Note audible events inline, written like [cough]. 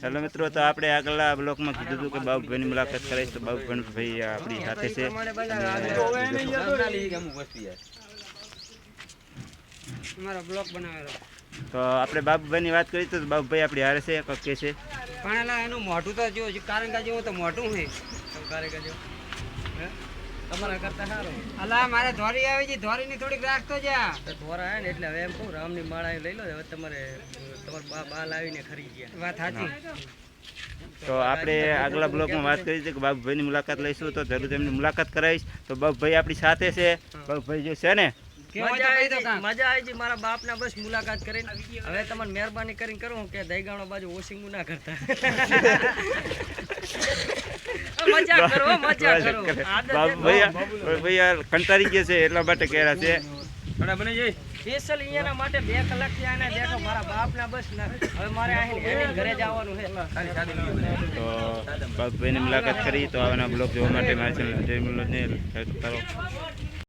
ચાલો મિત્રો તો આપણે આગળના બ્લોકમાં કીધું હતું કે બાબુભાઈની મુલાકાત કરાવીશ તો બાબુભાઈ આપણી સાથે છે. તો આપણે બાબુભાઈની વાત કરી તો બાબુભાઈ આપણી હારે છે કક કે છે? પણ એનું મોઢું તો જો કારણ કે જેવું તો મોઢું હે? તમારા કરતા સારું. અલા મારે ધોરી આવી છે ધોરી ની થોડીક રાખતો જા. ધોરા હે ને એટલે હવે એમ કહું રામની માળા લઈ લો હવે તમારે તમારા બા બા લાવીને ખરી ગયા. વાત સાચી. તો આપણે આગલા બ્લોકમાં વાત કરી છે કે બાબુભાઈની મુલાકાત લઈશું તો જરૂર એમની મુલાકાત કરાવીશ. તો બાબુભાઈ આપણી સાથે છે. બાબુભાઈ જો છે ને? મજા આવી દો મારા બાપ મજા આવી ગઈ મારા બાપના બસ મુલાકાત કરીને. હવે તમારે મહેરબાની કરીને કરું કે દહીગાણો બાજુ વોશિંગ ના કરતા. [laughs] મજા કરો કરો. કંટાળી ગયા છે એટલા માટે કહેલા છે. સ્પેશિયલ અહીંયાના માટે બે કલાકથી આને બેઠો મારા બાપના બસ ના. હવે મારે અહીં એની ઘરે જવાનું છે. તો મુલાકાત કરી તો આવાના બ્લોગ જોવા માટે મારી ચેનલ કરો